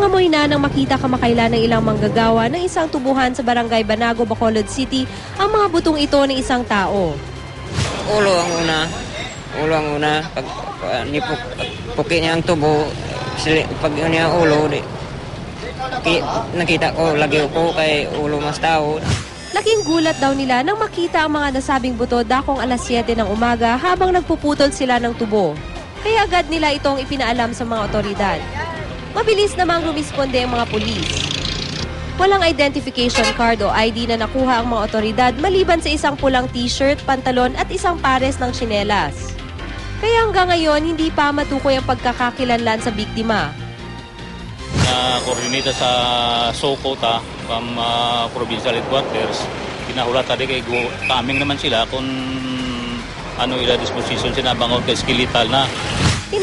Nangangamoy na nang makita kamakailan ng ilang manggagawa ng isang tubuhan sa barangay Banago, Bacolod City ang mga butong ito ng isang tao. Ulo ang una. Ulo ang una. Pag uh, nipuk, puki niya ang tubo, sili, pag yun niya ulo, di, ki, nakita ko, lagi ko kay ulo mas tao. Laking gulat daw nila nang makita ang mga nasabing buto dakong alas 7 ng umaga habang nagpuputol sila ng tubo. Kaya agad nila itong ipinaalam sa mga otoridad. Mabilis namang rumisponde ang mga pulis. Walang identification card o ID na nakuha ang mga otoridad maliban sa isang pulang t-shirt, pantalon at isang pares ng tsinelas. Kaya hanggang ngayon, hindi pa matukoy ang pagkakakilanlan sa biktima. na koordinita sa Soko ta from uh, provincial headquarters kinahula tadi kay go kaming naman sila kung ano ila disposition sinabangod kay skeletal na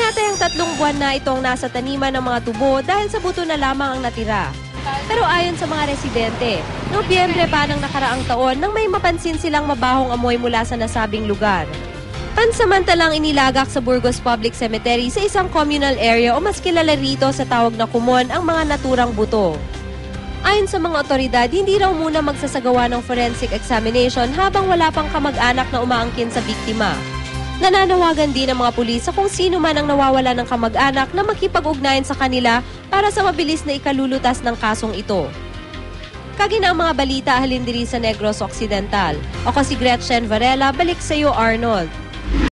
Tinatayang tatlong buwan na itong nasa taniman ng mga tubo dahil sa buto na lamang ang natira. Pero ayon sa mga residente, Nobyembre pa ng nakaraang taon nang may mapansin silang mabahong amoy mula sa nasabing lugar. Pansamantalang inilagak sa Burgos Public Cemetery sa isang communal area o mas kilala rito sa tawag na kumon ang mga naturang buto. Ayon sa mga otoridad, hindi raw muna magsasagawa ng forensic examination habang wala pang kamag-anak na umaangkin sa biktima. Nananawagan din ng mga pulis sa kung sino man ang nawawala ng kamag-anak na makipag-ugnayan sa kanila para sa mabilis na ikalulutas ng kasong ito. Kagina ang mga balita halin diri sa Negros Occidental. Ako si Gretchen Varela, balik sa iyo Arnold.